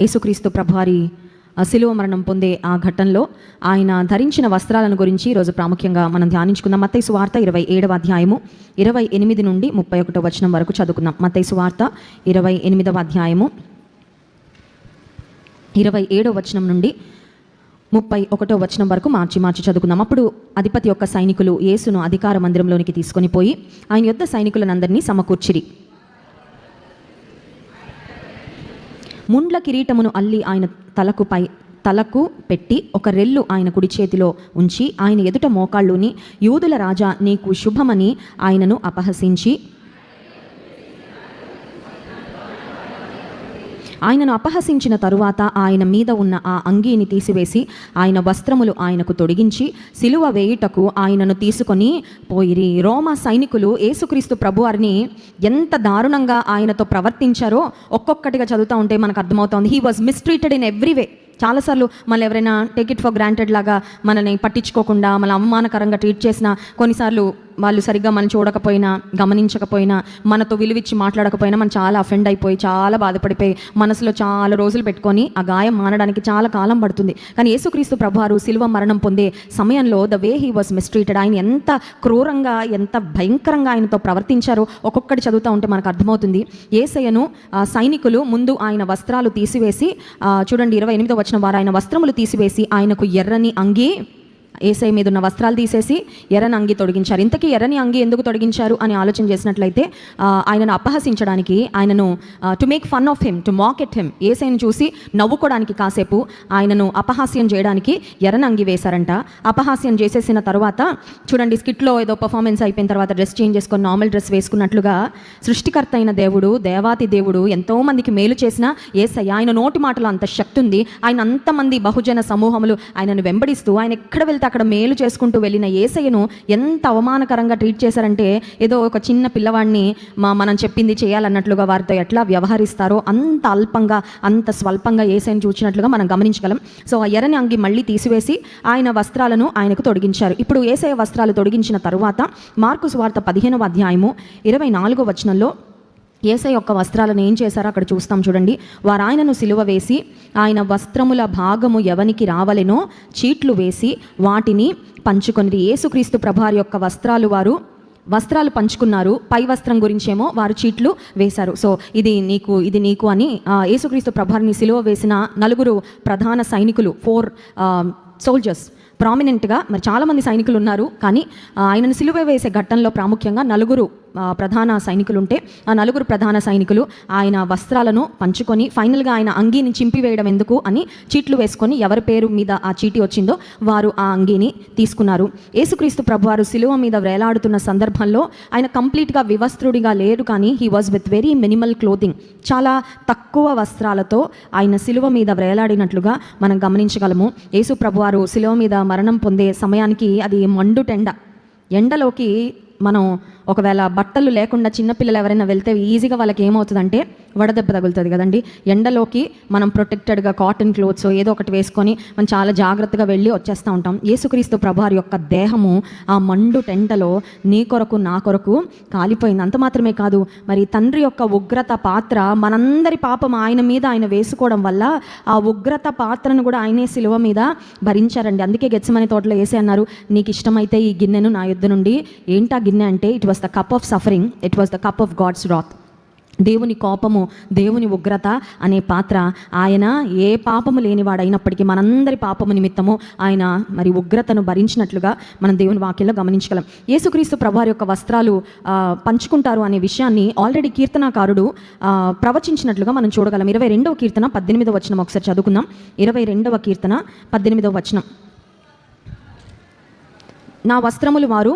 యేసుక్రీస్తు ప్రభారి శిలువ మరణం పొందే ఆ ఘట్టంలో ఆయన ధరించిన వస్త్రాలను గురించి ఈరోజు ప్రాముఖ్యంగా మనం ధ్యానించుకుందాం. మత్తైసు వార్త ఇరవై ఏడవ అధ్యాయము ఇరవై ఎనిమిది నుండి ముప్పై ఒకటో వచనం వరకు చదువుకుందాం. మత్తైసు వార్త ఇరవై ఎనిమిదవ అధ్యాయము ఇరవై ఏడవ వచనం నుండి ముప్పై ఒకటో వచనం వరకు మార్చి మార్చి చదువుకుందాం. అప్పుడు అధిపతి యొక్క సైనికులు యేసును అధికార మందిరంలోనికి తీసుకొని పోయి ఆయన యొద్ద సైనికులనందరినీ సమకూర్చిరి. ముండ్ల కిరీటమును అల్లి ఆయన తలకు పై తలకు పెట్టి ఒక రెల్లు ఆయన కుడి చేతిలో ఉంచి ఆయన ఎదుట మోకాళ్ళుని యూదుల రాజా నీకు శుభమని ఆయనను అపహసించి ఆయనను అపహసించిన తరువాత ఆయన మీద ఉన్న ఆ అంగీని తీసివేసి ఆయన వస్త్రములు ఆయనకు తొడిగించి సిలువ వేయుటకు ఆయనను తీసుకొని పోయిరి. రోమా సైనికులు యేసుక్రీస్తు ప్రభువారిని ఎంత దారుణంగా ఆయనతో ప్రవర్తించారో ఒక్కొక్కటిగా చదువుతూ ఉంటే మనకు అర్థమవుతోంది. He was mistreated in every way చాలాసార్లు మళ్ళీ ఎవరైనా టేక్ ఇట్ ఫర్ గ్రాంటెడ్ లాగా మనని పట్టించుకోకుండా మన అవమానకరంగా ట్రీట్ చేసిన కొన్నిసార్లు వాళ్ళు సరిగ్గా మనం చూడకపోయినా గమనించకపోయినా మనతో విలువిచ్చి మాట్లాడకపోయినా మనం చాలా అఫెండ్ అయిపోయి చాలా బాధపడిపోయి మనసులో చాలా రోజులు పెట్టుకొని ఆ గాయం మానడానికి చాలా కాలం పడుతుంది. కానీ యేసుక్రీస్తు ప్రభువారు శిలువ మరణం పొందే సమయంలో the way he was mistreated ఆయన ఎంత క్రూరంగా ఎంత భయంకరంగా ఆయనతో ప్రవర్తించారో ఒక్కొక్కటి చదువుతూ ఉంటే మనకు అర్థమవుతుంది. ఏసయ్యను సైనికులు ముందు ఆయన వస్త్రాలు తీసివేసి చూడండి ఇరవై ఎనిమిదో వచ్చిన వారు ఆయన వస్త్రములు తీసివేసి ఆయనకు ఎర్రని అంగీ ఏసై మీద ఉన్న వస్త్రాలు తీసేసి ఎర్రని అంగి తొడిగించారు. ఇంతకీ ఎర్రని అంగి ఎందుకు తొడిగించారు అని ఆలోచన చేసినట్లయితే ఆయనను అపహసించడానికి ఆయనను to make fun of him to mock at him ఏసైని చూసి నవ్వుకోవడానికి కాసేపు ఆయనను అపహాస్యం చేయడానికి ఎర్రని అంగి వేశారంట. అపహాస్యం చేసేసిన తర్వాత చూడండి స్కిట్లో ఏదో పర్ఫార్మెన్స్ అయిపోయిన తర్వాత డ్రెస్ చేంజ్ చేసుకొని నార్మల్ డ్రెస్ వేసుకున్నట్లుగా సృష్టికర్త అయిన దేవుడు దేవాతి దేవుడు ఎంతో మందికి మేలు చేసిన ఏసయ్య ఆయన నోటి మాటలో అంత శక్తి ఉంది. ఆయన అంతమంది బహుజన సమూహములు ఆయనను వెంబడిస్తూ ఆయన ఎక్కడ వెళ్తే అక్కడ మేలు చేసుకుంటూ వెళ్ళిన ఏసయ్యను ఎంత అవమానకరంగా ట్రీట్ చేశారంటే ఏదో ఒక చిన్న పిల్లవాడిని మా మనం చెప్పింది చేయాలన్నట్లుగా వారితో ఎట్లా వ్యవహరిస్తారో అంత అల్పంగా అంత స్వల్పంగా ఏసైని చూచినట్లుగా మనం గమనించగలం. సో ఆ ఎర్రని అంగి మళ్ళీ తీసివేసి ఆయన వస్త్రాలను ఆయనకు తొడిగించారు. ఇప్పుడు ఏసయ వస్త్రాలు తొడిగించిన తరువాత మార్కు వార్త పదిహేనవ అధ్యాయము ఇరవై నాలుగో వచనంలో ఏసై యొక్క వస్త్రాలను ఏం చేశారో అక్కడ చూస్తాం చూడండి. వారు ఆయనను సిలువ వేసి ఆయన వస్త్రముల భాగము ఎవనికి రావలెనో చీట్లు వేసి వాటిని పంచుకొని యేసుక్రీస్తు ప్రభారి యొక్క వస్త్రాలు వారు వస్త్రాలు పంచుకున్నారు. పై వస్త్రం గురించేమో వారు చీట్లు వేశారు. సో ఇది నీకు ఇది నీకు అని యేసుక్రీస్తు ప్రభారిని సిలువ వేసిన నలుగురు ప్రధాన సైనికులు ఫోర్ సోల్జర్స్ ప్రామినెంట్గా మరి చాలామంది సైనికులు ఉన్నారు. కానీ ఆయనను సిలువ వేసే ఘట్టంలో ప్రాముఖ్యంగా నలుగురు ప్రధాన సైనికులు ఉంటే ఆ నలుగురు ప్రధాన సైనికులు ఆయన వస్త్రాలను పంచుకొని ఫైనల్గా ఆయన అంగీని చింపివేయడం ఎందుకు అని చీట్లు వేసుకొని ఎవరి పేరు మీద ఆ చీటి వచ్చిందో వారు ఆ అంగీని తీసుకున్నారు. యేసుక్రీస్తు ప్రభువారు సిలువ మీద వేలాడుతున్న సందర్భంలో ఆయన కంప్లీట్గా వివస్త్రుడిగా లేరు కానీ he was with very minimal clothing చాలా తక్కువ వస్త్రాలతో ఆయన సిలువ మీద వేలాడినట్లుగా మనం గమనించగలము. యేసు ప్రభువారు సిలువ మీద మరణం పొందే సమయానికి అది మండు టెండ. ఎండలోకి మనం ఒకవేళ బట్టలు లేకుండా చిన్నపిల్లలు ఎవరైనా వెళ్తే ఈజీగా వాళ్ళకి ఏమవుతుందంటే వడదెబ్బ తగులుతుంది కదండి. ఎండలోకి మనం ప్రొటెక్టెడ్గా కాటన్ క్లోత్స్ ఏదో ఒకటి వేసుకొని మనం చాలా జాగ్రత్తగా వెళ్ళి వచ్చేస్తూ ఉంటాం. యేసుక్రీస్తు ప్రభువారి యొక్క దేహము ఆ మండు టెంటలో నీ కొరకు నా కొరకు కాలిపోయింది. అంత మాత్రమే కాదు మరి తండ్రి యొక్క ఉగ్రత పాత్ర మనందరి పాపం ఆయన మీద ఆయన వేసుకోవడం వల్ల ఆ ఉగ్రత పాత్రను కూడా ఆయనే సిలువ మీద భరించారండి. అందుకే గెచ్చమని తోటలో వేసి అన్నారు నీకు ఇష్టమైతే ఈ గిన్నెను నా యుద్ధ నుండి. ఏంటా గిన్నె అంటే it was the cup of suffering it was the cup of God's wrath దేవుని కోపము దేవుని ఉగ్రత అనే పాత్ర ఆయన ఏ పాపము లేనివాడైనప్పటికీ మనందరి పాపము నిమిత్తము ఆయన మరి ఉగ్రతను భరించినట్లుగా మనం దేవుని వాక్యంలో గమనించగలం. యేసుక్రీస్తు ప్రభువారి యొక్క వస్త్రాలు పంచుకుంటారు అనే విషయాన్ని ఆల్రెడీ కీర్తనాకారుడు ప్రవచించినట్లుగా మనం చూడగలం. ఇరవై రెండవ కీర్తన పద్దెనిమిదవ వచనం ఒకసారి చదువుకుందాం. ఇరవై రెండవ కీర్తన పద్దెనిమిదవ వచనం. నా వస్త్రములు వారు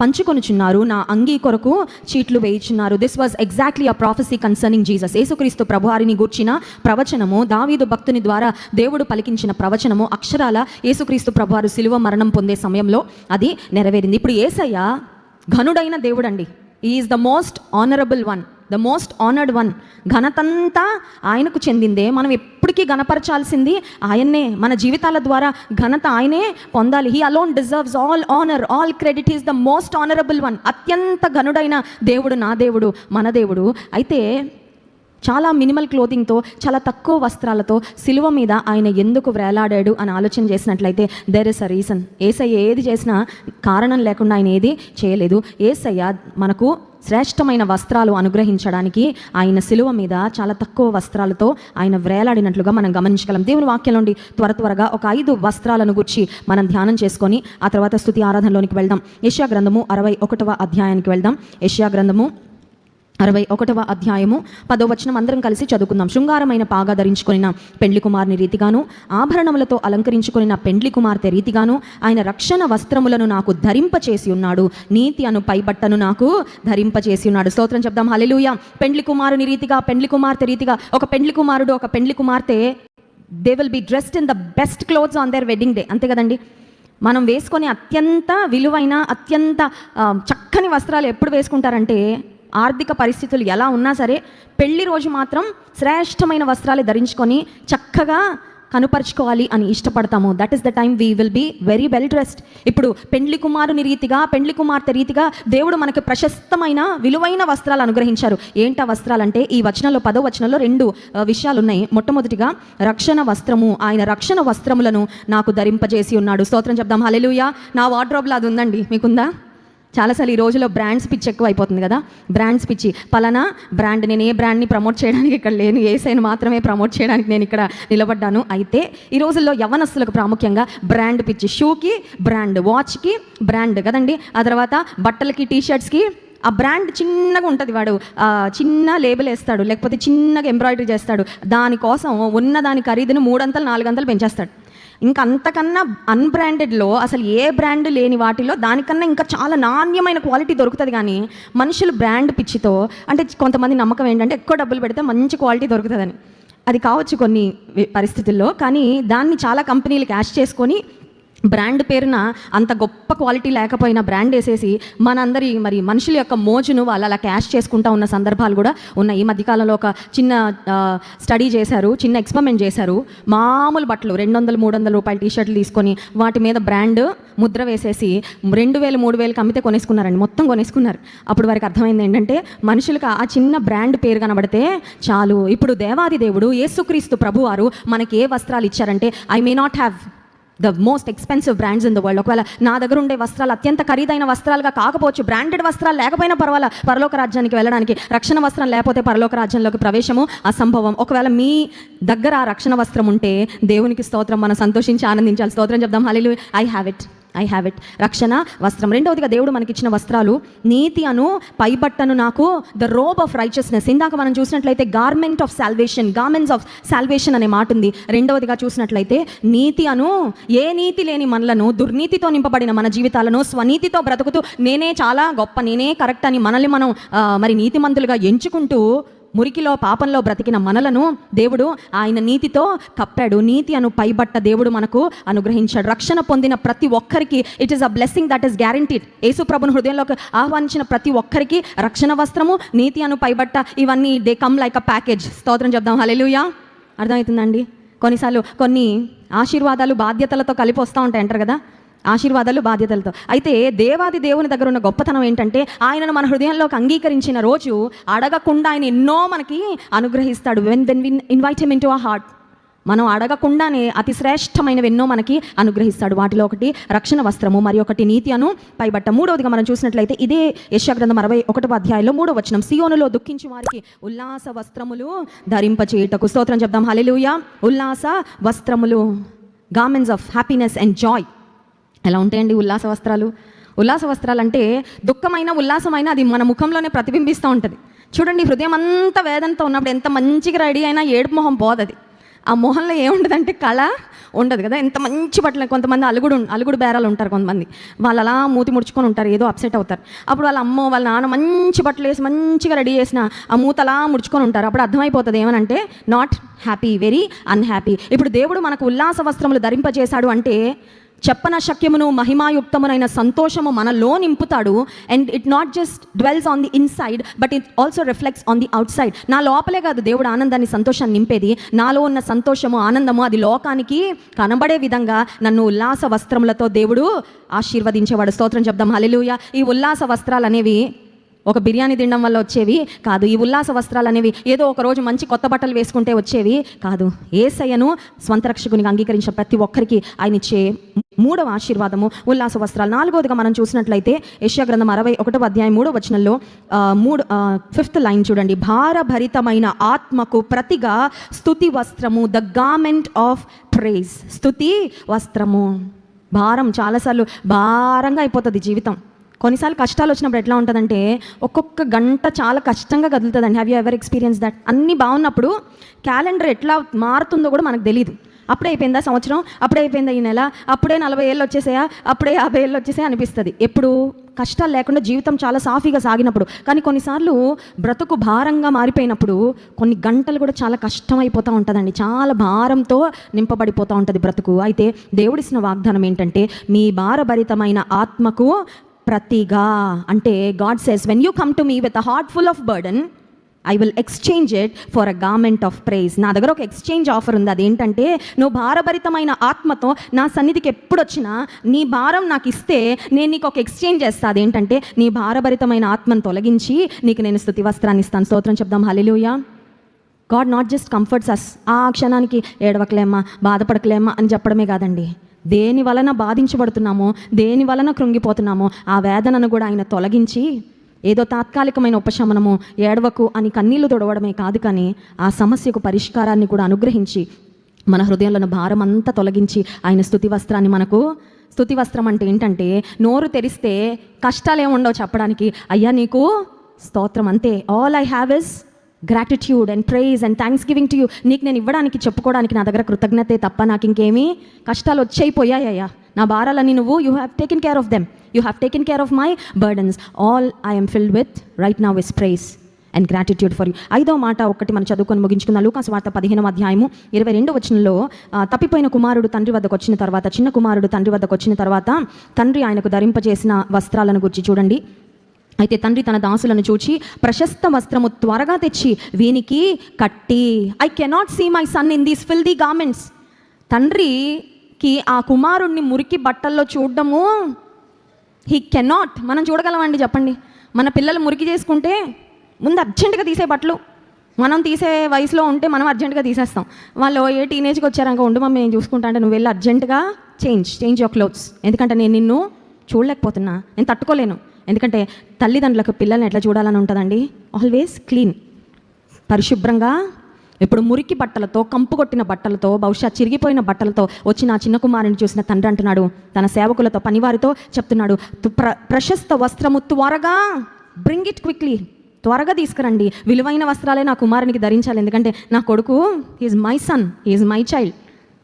పంచుకొనుచున్నారు. నా అంగీ కొరకు చీట్లు వేయించున్నారు. This was exactly a prophecy concerning Jesus యేసుక్రీస్తు ప్రభువారిని గూర్చిన ప్రవచనము దావీదు భక్తుని ద్వారా దేవుడు పలికించిన ప్రవచనము అక్షరాల యేసుక్రీస్తు ప్రభువారు సిలువ మరణం పొందే సమయంలో అది నెరవేరింది. ఇప్పుడు ఏసయ్య ఘనుడైన దేవుడండి. Is the most honourable one the most honoured one ఘనతంతా ఆయనకు చెందిందే. మనం ఎప్పటికీ ఘనపరచాల్సింది ఆయన్నే. మన జీవితాల ద్వారా ఘనత ఆయనే పొందాలి. He alone deserves all honour all credit is the most honourable one అత్యంత ఘనుడైన దేవుడు నా దేవుడు మన దేవుడు. అయితే చాలా మినిమల్ క్లోతింగ్తో చాలా తక్కువ వస్త్రాలతో సిలువ మీద ఆయన ఎందుకు వేలాడాడు అని ఆలోచన చేసినట్లయితే there is a reason Yesayya ఏది చేసినా కారణం లేకుండా ఆయన ఏది చేయలేదు. ఏసయ్య మనకు శ్రేష్టమైన వస్త్రాలు అనుగ్రహించడానికి ఆయన సిలువ మీద చాలా తక్కువ వస్త్రాలతో ఆయన వ్రేలాడినట్లుగా మనం గమనించగలం. దేవుని వాక్యం నుండి త్వర త్వరగా ఒక ఐదు వస్త్రాలను గుర్చి మనం ధ్యానం చేసుకొని ఆ తర్వాత స్థుతి ఆరాధనలోనికి వెళ్దాం. యష్యా గ్రంథము అరవై ఒకటవ అధ్యాయానికి వెళ్దాం. యష్యా గ్రంథము అరవై ఒకటవ అధ్యాయము పదో వచనం అందరం కలిసి చదువుకుందాం. శృంగారమైన పాగా ధరించుకొనిన పెండ్లి కుమార్ని రీతిగాను ఆభరణములతో అలంకరించుకొనిన పెండ్లి కుమార్తె రీతిగాను ఆయన రక్షణ వస్త్రములను నాకు ధరింపచేసి ఉన్నాడు. నీతి అను పైబట్టను నాకు ధరింపచేసి ఉన్నాడు. స్తోత్రం చెప్దాం. హలెలుయ పెండ్లి కుమారుని రీతిగా పెండ్లి కుమార్తె రీతిగా ఒక పెండ్లి కుమారుడు ఒక పెండ్లి కుమార్తె they will be dressed in the best clothes on their wedding day అంతే కదండి? మనం వేసుకొని అత్యంత విలువైన అత్యంత చక్కని వస్త్రాలు ఎప్పుడు వేసుకుంటారంటే ఆర్థిక పరిస్థితులు ఎలా ఉన్నా సరే పెళ్ళి రోజు మాత్రం శ్రేష్టమైన వస్త్రాలు ధరించుకొని చక్కగా కనుపరుచుకోవాలి అని ఇష్టపడతాము. That is the time we will be very well dressed ఇప్పుడు పెండ్లి కుమారుని రీతిగా పెండ్లి కుమార్తె రీతిగా దేవుడు మనకు ప్రశస్తమైన విలువైన వస్త్రాలు అనుగ్రహించారు. ఏంటా వస్త్రాలంటే ఈ వచనంలో పదో వచనంలో రెండు విషయాలు ఉన్నాయి మొట్టమొదటిగా రక్షణ వస్త్రము. ఆయన రక్షణ వస్త్రములను నాకు ధరింపజేసి ఉన్నాడు. స్తోత్రం చెప్దాం. హలెలుయా నా వార్డ్రోబ్లో అది ఉందండి మీకుందా? చాలాసార్లు ఈ రోజులో బ్రాండ్స్ పిచ్చి ఎక్కువ అయిపోతుంది కదా. బ్రాండ్స్ పిచ్చి. పలానా బ్రాండ్ నేను ఏ బ్రాండ్ని ప్రమోట్ చేయడానికి ఇక్కడ లేను ఏ సైన్ మాత్రమే ప్రమోట్ చేయడానికి నేను ఇక్కడ నిలబడ్డాను. అయితే ఈ రోజుల్లో యవనస్తులకు ప్రాముఖ్యంగా బ్రాండ్ పిచ్చి. షూకి బ్రాండ్ వాచ్కి బ్రాండ్ కదండి. ఆ తర్వాత బట్టలకి టీషర్ట్స్కి ఆ బ్రాండ్ చిన్నగా ఉంటుంది వాడు. చిన్న లేబుల్ వేస్తాడు లేకపోతే చిన్నగా ఎంబ్రాయిడరీ చేస్తాడు. దానికోసం ఉన్న దాని ఖరీదును మూడంతలు నాలుగంతలు పెంచేస్తాడు. ఇంకా అంతకన్నా అన్బ్రాండెడ్లో అసలు ఏ బ్రాండ్ లేని వాటిలో దానికన్నా ఇంకా చాలా నాణ్యమైన క్వాలిటీ దొరుకుతుంది కానీ మనుషులు బ్రాండ్ పిచ్చితో అంటే కొంతమంది నమ్మకం ఏంటంటే ఎక్కువ డబ్బులు పెడితే మంచి క్వాలిటీ దొరుకుతుందని. అది కావచ్చు కొన్ని పరిస్థితుల్లో కానీ దాన్ని చాలా కంపెనీలు క్యాష్ చేసుకొని బ్రాండ్ పేరున అంత గొప్ప క్వాలిటీ లేకపోయినా బ్రాండ్ వేసేసి మనందరి మరి మనుషుల యొక్క మోజును వాళ్ళు అలా క్యాష్ చేసుకుంటా ఉన్న సందర్భాలు కూడా ఉన్నాయి. ఈ మధ్యకాలంలో ఒక చిన్న స్టడీ చేశారు చిన్న ఎక్స్పెరిమెంట్ చేశారు. మామూలు బట్టలు రెండు వందలు మూడు వందల రూపాయల టీషర్ట్లు తీసుకొని వాటి మీద బ్రాండ్ ముద్ర వేసేసి రెండు వేలు మూడు వేలకు అమ్మితే కొనేసుకున్నారండి. మొత్తం కొనేసుకున్నారు. అప్పుడు వారికి అర్థమైంది ఏంటంటే మనుషులకు ఆ చిన్న బ్రాండ్ పేరు కనబడితే చాలు. ఇప్పుడు దేవాది దేవుడు యేసుక్రీస్తు ప్రభువారు మనకి ఏ వస్త్రాలు ఇచ్చారంటే I may not have the most expensive brands in the world ఒకవేళ నా దగ్గర ఉండే వస్త్రాలు అత్యంత ఖరీదైన వస్త్రాలుగా కాకపోవచ్చు బ్రాండెడ్ వస్త్రాలు లేకపోయినా పర్వాలా పరలోక రాజ్యానికి వెళ్ళడానికి రక్షణ వస్త్రం లేకపోతే పరలోక రాజ్యంలోకి ప్రవేశము అసంభవం. ఒకవేళ మీ దగ్గర ఆ రక్షణ వస్త్రం ఉంటే దేవునికి స్తోత్రం మనం సంతోషించి ఆనందించాలి. స్తోత్రం చెప్దాం. హలీలు I have it I have it రక్షణ వస్త్రం. రెండవదిగా దేవుడు మనకిచ్చిన వస్త్రాలు నీతి అను పైబట్టను నాకు ద రోబ్ ఆఫ్ రైచస్నెస్ ఇందాక మనం చూసినట్లయితే garment of salvation garments of salvation అనే మాట ఉంది. రెండవదిగా చూసినట్లయితే నీతి అను ఏ నీతి లేని మనలను దుర్నీతితో నింపబడిన మన జీవితాలను స్వనీతితో బ్రతుకుతూ నేనే చాలా గొప్ప నేనే కరెక్ట్ అని మనల్ని మనం మరి నీతిమంతులుగా ఎంచుకుంటూ మురికిలో పాపంలో బ్రతికిన మనలను దేవుడు ఆయన నీతితో కప్పాడు. నీతి అను పైబట్ట దేవుడు మనకు అనుగ్రహించాడు. రక్షణ పొందిన ప్రతి ఒక్కరికి it is a blessing that is guaranteed యేసు ప్రభుని హృదయంలోకి ఆహ్వానించిన ప్రతి ఒక్కరికి రక్షణ వస్త్రము నీతి అను పైబట్ట ఇవన్నీ they come like a package స్తోత్రం చెప్దాం. హలెలుయా అర్థమవుతుందండి? కొన్నిసార్లు కొన్ని ఆశీర్వాదాలు బాధ్యతలతో కలిపి వస్తూ ఉంటాయి అంటారు కదా? ఆశీర్వాదాలు బాధ్యతలతో. అయితే దేవాది దేవుని దగ్గర ఉన్న గొప్పతనం ఏంటంటే ఆయనను మన హృదయంలోకి అంగీకరించిన రోజు అడగకుండా ఆయన ఎన్నో మనకి అనుగ్రహిస్తాడు. When then win invite him into a heart మనం అడగకుండానే అతి శ్రేష్టమైనవి ఎన్నో మనకి అనుగ్రహిస్తాడు. వాటిలో ఒకటి రక్షణ వస్త్రము మరి ఒకటి నీతి అను పైబట్ట. మూడవదిగా మనం చూసినట్లయితే ఇదే యశాగ్రంథం అరవై ఒకటవ అధ్యాయంలో మూడవ వచనం. సియోనులో దుఃఖించి వారికి ఉల్లాస వస్త్రములు ధరింప చేయుటకు స్తోత్రం చెప్దాం. హల్లెలూయా ఉల్లాస వస్త్రములు. Garments of happiness and joy ఎలా ఉంటాయండి ఉల్లాస వస్త్రాలు? ఉల్లాస వస్త్రాలు అంటే దుఃఖమైన ఉల్లాసమైన అది మన ముఖంలోనే ప్రతిబింబిస్తూ ఉంటుంది. చూడండి హృదయం అంతా వేదంతో ఉన్నప్పుడు ఎంత మంచిగా రెడీ అయినా ఏడుపు మొహం పోదది. ఆ మొహంలో ఏముండదంటే కళ ఉండదు కదా? ఎంత మంచి బట్టలు కొంతమంది అలుగుడు అలుగుడు బేరాలు ఉంటారు కొంతమంది. వాళ్ళు అలా మూతి ముడుచుకొని ఉంటారు ఏదో అప్సెట్ అవుతారు. అప్పుడు వాళ్ళ అమ్మ వాళ్ళ నాన్న మంచి బట్టలు వేసి మంచిగా రెడీ చేసిన ఆ మూత అలా ముడుచుకొని ఉంటారు. అప్పుడు అర్థమైపోతుంది ఏమనంటే నాట్ హ్యాపీ వెరీ అన్హ్యాపీ ఇప్పుడు దేవుడు మనకు ఉల్లాస వస్త్రములు ధరింపజేశాడు అంటే చెప్పన శక్యమును మహిమాయుక్తమునైన సంతోషము మనలో నింపుతాడు. And it not just dwells on the inside but it also reflects on the outside నా లోపలే కాదు దేవుడు ఆనందాన్ని సంతోషాన్ని నింపేది. నాలో ఉన్న సంతోషము ఆనందము అది లోకానికి కనబడే విధంగా నన్ను ఉల్లాస వస్త్రములతో దేవుడు ఆశీర్వదించేవాడు. స్తోత్రం చెప్దాం. హలెలుయ ఈ ఉల్లాస వస్త్రాలు అనేవి ఒక బిర్యానీ తినడం వల్ల వచ్చేవి కాదు. ఈ ఉల్లాస వస్త్రాలు అనేవి ఏదో ఒక రోజు మంచి కొత్త బట్టలు వేసుకుంటే వచ్చేవి కాదు. ఏసయ్యను స్వంత రక్షకునిగా అంగీకరించిన ప్రతి ఒక్కరికి ఆయన ఇచ్చే మూడవ ఆశీర్వాదము ఉల్లాస వస్త్రాలు. నాలుగోదిగా మనం చూసినట్లయితే యశ్యా గ్రంథం అరవై ఒకటో అధ్యాయం మూడో వచనంలో మూడు ఫిఫ్త్ లైన్ చూడండి. భారభరితమైన ఆత్మకు ప్రతిగా స్తుతి వస్త్రము ద గార్మెంట్ ఆఫ్ ప్రేజ్. స్థుతి వస్త్రము. భారం చాలాసార్లు భారంగా అయిపోతుంది జీవితం. కొన్నిసార్లు కష్టాలు వచ్చినప్పుడు ఎట్లా ఉంటుందంటే ఒక్కొక్క గంట చాలా కష్టంగా కదులుతుందండి. Have you ever experience that అన్నీ బాగున్నప్పుడు క్యాలెండర్ ఎట్లా మారుతుందో కూడా మనకు తెలియదు అప్పుడే అయిపోయిందా సంవత్సరం? అప్పుడే అయిపోయిందా ఈ నెల? అప్పుడే నలభై ఏళ్ళు వచ్చేసాయా? అప్పుడే యాభై ఏళ్ళు వచ్చేసాయి అనిపిస్తుంది. ఎప్పుడు? కష్టాలు లేకుండా జీవితం చాలా సాఫీగా సాగినప్పుడు. కానీ కొన్నిసార్లు బ్రతుకు భారంగా మారిపోయినప్పుడు కొన్ని గంటలు కూడా చాలా కష్టం అయిపోతూ ఉంటుందండి. చాలా భారంతో నింపబడిపోతూ ఉంటుంది బ్రతుకు. అయితే దేవుడిసిన వాగ్దానం ఏంటంటే మీ భారభరితమైన ఆత్మకు ప్రతిగా. అంటే God says when you come to me with a heart full of burden I will exchange it for a garment of praise నా దగ్గర ఒక ఎక్స్చేంజ్ ఆఫర్ ఉంది. అదేంటంటే నువ్వు భారభరితమైన ఆత్మతో నా సన్నిధికి ఎప్పుడు వచ్చినా నీ భారం నాకు ఇస్తే నేను నీకు ఒక ఎక్స్చేంజ్ చేస్తా. అదేంటంటే నీ భారభరితమైన ఆత్మను తొలగించి నీకు నేను స్థుతి వస్త్రాన్ని ఇస్తాను. స్తోత్రం చెప్దాం. Hallelujah God not just comforts us ఆ క్షణానికి ఏడవకలేమ్మా బాధపడకలేమ్మా అని చెప్పడమే కాదండి. దేని వలన బాధించబడుతున్నామో దేని వలన కృంగిపోతున్నామో ఆ వేదనను కూడా ఆయన తొలగించి ఏదో తాత్కాలికమైన ఉపశమనము ఏడవకు అని కన్నీళ్ళు తొడవడమే కాదు కానీ ఆ సమస్యకు పరిష్కారాన్ని కూడా అనుగ్రహించి మన హృదయంలో భారం అంతా తొలగించి ఆయన స్థుతి వస్త్రాన్ని మనకు స్థుతి వస్త్రం అంటే ఏంటంటే నోరు తెరిస్తే కష్టాలు ఏముండవు చెప్పడానికి. అయ్యా నీకు స్తోత్రం అంతే. All I have is gratitude and praise and thanksgiving to you నీకు నేను ఇవ్వడానికి చెప్పుకోవడానికి నా దగ్గర కృతజ్ఞతే తప్ప నాకు ఇంకేమీ కష్టాలు వచ్చైపోయాయ్యా నా భారాలన్నీ నువ్వు you have taken care of them you have taken care of my burdens all I'm filled with right now with praise and gratitude for you ఐదో మాట ఒకటి మనం చదువుకొని ముగించుకున్న లూకాస్ వార్త పదిహేనవ అధ్యాయము ఇరవై రెండో వచనంలో తప్పిపోయిన కుమారుడు తండ్రి వద్దకు వచ్చిన తర్వాత చిన్న కుమారుడు తండ్రి వద్దకు వచ్చిన తర్వాత తండ్రి ఆయనకు ధరింపజేసిన వస్త్రాలను గురించి చూడండి. అయితే తండ్రి తన దాసులను చూచి ప్రశస్త వస్త్రము త్వరగా తెచ్చి వీనికి కట్టి. I cannot see my son in these fill the garments తండ్రికి ఆ కుమారుణ్ణి మురికి బట్టల్లో చూడడము. హీ కెనాట్ మనం చూడగలమండి చెప్పండి. మన పిల్లలు మురికి చేసుకుంటే ముందు అర్జెంటుగా తీసే బట్టలు. మనం తీసే వయసులో ఉంటే మనం అర్జెంటుగా తీసేస్తాం. వాళ్ళు ఏ టీనేజ్కి వచ్చారనుకో ఉండు మమ్మీ నేను చూసుకుంటా అంటే నువ్వు వెళ్ళి అర్జెంటుగా చేంజ్ చేంజ్ యువర్ క్లోత్స్. ఎందుకంటే నేను నిన్ను చూడలేకపోతున్నా. నేను తట్టుకోలేను. ఎందుకంటే తల్లిదండ్రులకు పిల్లల్ని ఎట్లా చూడాలని ఉంటుందండి? ఆల్వేస్ క్లీన్ పరిశుభ్రంగా ఇప్పుడు మురికి బట్టలతో కంపు కొట్టిన బట్టలతో బహుశా చిరిగిపోయిన బట్టలతో వచ్చిన ఆ చిన్న కుమారుని చూసిన తండ్రి అంటున్నాడు. తన సేవకులతో పనివారితో చెప్తున్నాడు "తు- ప్ర ప్రశస్త వస్త్రము త్వరగా బ్రింగ్ ఇట్ క్విక్లీ త్వరగా తీసుకురండి. విలువైన వస్త్రాలే నా కుమారునికి ధరించాలి. ఎందుకంటే నా కొడుకు is my son is my child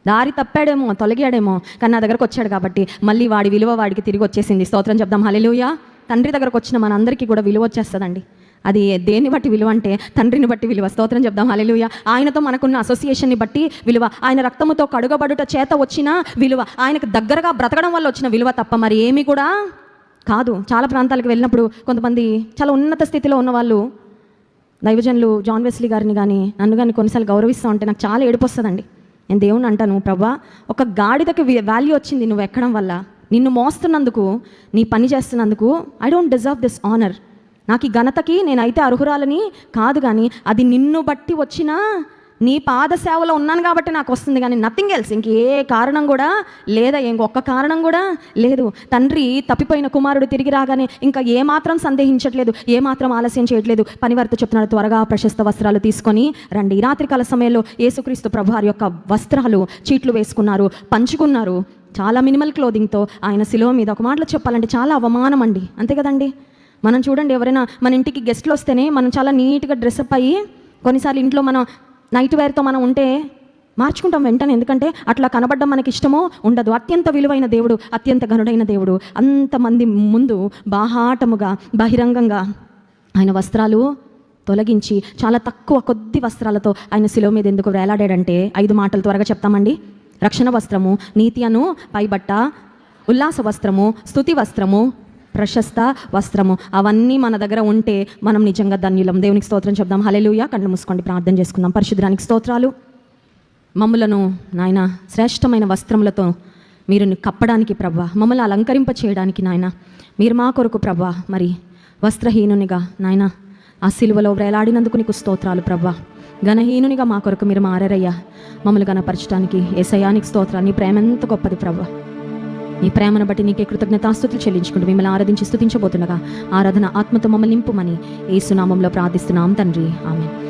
దారి తప్పాడేమో తొలగాడేమో కానీ నా దగ్గరకు వచ్చాడు కాబట్టి మళ్ళీ వాడి విలువ వాడికి తిరిగి వచ్చేసింది. స్తోత్రం చెప్దాం. హలెలుయా తండ్రి దగ్గరకు వచ్చిన మనందరికీ కూడా విలువ వచ్చేస్తుందండి. అది దేన్ని బట్టి విలువ అంటే తండ్రిని బట్టి విలువ. స్తోత్రం చెప్దాం. హల్లెలూయా. ఆయనతో మనకున్న అసోసియేషన్ని బట్టి విలువ. ఆయన రక్తముతో కడుగబడుట చేత వచ్చిన విలువ. ఆయనకు దగ్గరగా బ్రతకడం వల్ల వచ్చిన విలువ తప్ప మరి ఏమీ కూడా కాదు. చాలా ప్రాంతాలకు వెళ్ళినప్పుడు కొంతమంది చాలా ఉన్నత స్థితిలో ఉన్న వాళ్ళు దైవజనులు జాన్ వెస్లీ గారిని కానీ నన్ను కానీ కొన్నిసార్లు గౌరవిస్తూ ఉంటే నాకు చాలా ఏడుపు వస్తుందండి. నేను దేవుని అంటాను ప్రభా ఒక గాడిదకి వాల్యూ వచ్చింది నువ్వు ఎక్కడం వల్ల? నిన్ను మోస్తున్నందుకు నీ పని చేస్తున్నందుకు I don't deserve this honour నాకు ఈ ఘనతకి నేనైతే అర్హురాలని కాదు కానీ అది నిన్ను బట్టి వచ్చిన నీ పాద సేవలో ఉన్నాను కాబట్టి నాకు వస్తుంది కానీ నథింగ్ ఎల్స్ ఇంకే కారణం కూడా లేదా ఇంకొక కారణం కూడా లేదు. తండ్రి తప్పిపోయిన కుమారుడు తిరిగి రాగానే ఇంకా ఏమాత్రం సందేహించట్లేదు ఏమాత్రం ఆలస్యం చేయట్లేదు. పనివర్త చెప్తున్నాడు త్వరగా ప్రశస్త వస్త్రాలు తీసుకొని రండి. రాత్రికాల సమయంలో యేసుక్రీస్తు ప్రభువారి యొక్క వస్త్రాలు చీట్లు వేసుకున్నారు పంచుకున్నారు. చాలా మినిమల్ క్లోదింగ్తో ఆయన సిలువ మీద ఒక మాటలో చెప్పాలంటే చాలా అవమానం అండి. అంతే కదండి? మనం చూడండి ఎవరైనా మన ఇంటికి గెస్ట్లు వస్తేనే మనం చాలా నీట్గా డ్రెస్అప్ అయ్యి కొన్నిసార్లు ఇంట్లో మనం నైట్ వేర్తో మనం ఉంటే మార్చుకుంటాం వెంటనే. ఎందుకంటే అట్లా కనబడడం మనకి ఇష్టమో ఉండదు. అత్యంత విలువైన దేవుడు అత్యంత ఘనుడైన దేవుడు అంతమంది ముందు బాహాటముగా బహిరంగంగా ఆయన వస్త్రాలు తొలగించి చాలా తక్కువ కొద్ది వస్త్రాలతో ఆయన శిలువ మీద ఎందుకు వేలాడాడంటే ఐదు మాటలు త్వరగా చెప్తామండి. రక్షణ వస్త్రము నీతి అను పైబట్ట ఉల్లాస వస్త్రము స్థుతి వస్త్రము ప్రశస్త వస్త్రము. అవన్నీ మన దగ్గర ఉంటే మనం నిజంగా ధన్యులం. దేవునికి స్తోత్రం చెప్దాం. హల్లెలూయా. కళ్ళు మూసుకోండి. ప్రార్థన చేసుకుందాం. పరిశుద్ధానికి స్తోత్రాలు. మమ్మలను నాయన శ్రేష్టమైన వస్త్రములతో మీరు కప్పడానికి ప్రభా మమ్మల్ని అలంకరింప చేయడానికి నాయన. మీరు మా కొరకు ప్రభా మరి వస్త్రహీనునిగా నాయనా ఆ సిలువలో వేలాడినందుకు నీకు స్తోత్రాలు ప్రభా. ఘనహీనునిగా మా కొరకు మీరు మారారయ్యా. మమ్మల్ని గణపరచడానికి ఏసయానికి స్తోత్రాలు. నీ ప్రేమ ఎంత గొప్పది ప్రభా. నీ ప్రేమను బట్టి నీకే కృతజ్ఞతాస్తుతులు చెల్లించుకుంటూ మిమ్మల్ని ఆరాధించి స్థుతించబోతుండగా ఆరాధన ఆత్మతో మమ్మల్ని నింపుమని ఏసునామంలో ప్రార్థిస్తున్నాం తండ్రి. ఆమె